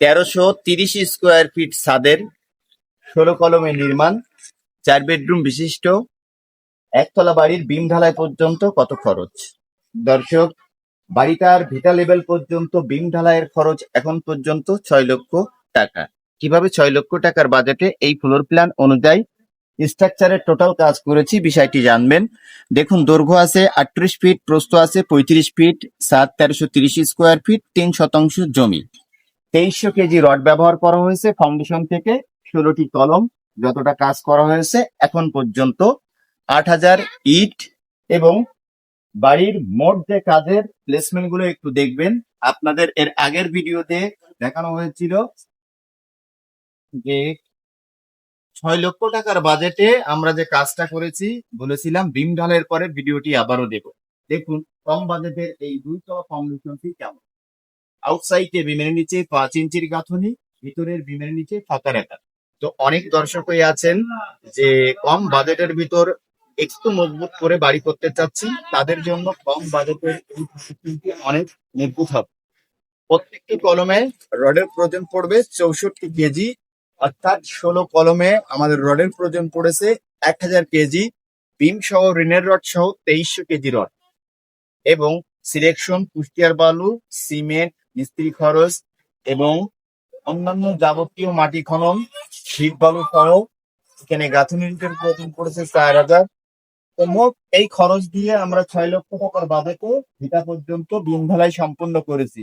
তেরোশো তিরিশ square feet ছাদের ষোলো কলমে নির্মাণ, চার বেডরুম বিশিষ্ট, একতলা বাড়ির বিম ঢালাই পর্যন্ত কত খরচ? দর্শক, বাড়িটার ভিটা লেভেল পর্যন্ত বিম ঢালাইয়ের খরচ এখন পর্যন্ত ছয় লক্ষ টাকা। কীভাবে ছয় লক্ষ টাকার বাজেটে এই ফ্লোর প্ল্যান অনুযায়ী স্ট্রাকচারের টোটাল কাজ করেছি বিষয়টি জানবেন। দেখুন, দৈর্ঘ্য আছে আটত্রিশ ফিট, প্রস্থ আছে পঁয়ত্রিশ ফিট সাত তেরোশো তিরিশ স্কোয়ার ফিট, তিন শতাংশ জমি। তেইশশো কেজি রড ব্যবহার করা হয়েছে ফাউন্ডেশন থেকে। ষোলোটি কলম যতটা কাজ করা হয়েছে এখন পর্যন্ত আট হাজার ইট এবং বাড়ির মোট যে কাজের প্লেসমেন্টগুলো একটু দেখবেন। আপনাদের এর আগের ভিডিওতে দেখানো হয়েছিল যে ছয় লক্ষ টাকার বাজেটে আমরা যে কাজটা করেছি বলেছিলাম বিম ঢালের পরে ভিডিওটি আবারও দেব দেখুন, কম বাজেটের এই দুইতলা ফাউন্ডেশনটি কেমন? আউটসাইডে বিমের নিচে পাঁচ ইঞ্চির গাঁথনি, ভিতরের বিমের নিচে ফাঁকা রেখা তো অনেক দর্শকই আছেন যে কম বাজেটের ভিতর একটু মজবুত করে বাড়ি করতে চাচ্ছি তাদের জন্য কম বাজেটের অনেক মজবুত হবে। প্রত্যেকটি কলমে রডের প্রয়োজন পড়বে চৌষট্টি কেজি, অর্থাৎ ষোলো কলমে আমাদের রডের প্রয়োজন পড়েছে এক হাজার কেজি, বিম সহ ঋণের রড সহ তেইশশো কেজি রড। এবং সিলেকশন, কুষ্টিয়ার বালু, সিমেন্ট মিস্ত্রি খরচ এবং অন্যান্য যাবতীয় মাটি খনন শীত বালু সহ এখানে গাঁথনি প্রয়োজন পড়েছে চার হাজার। তো মোট এই খরচ দিয়ে আমরা ছয় লক্ষ টাকার বাজেটে ভিটা পর্যন্ত বিম ঢালাই সম্পন্ন করেছি।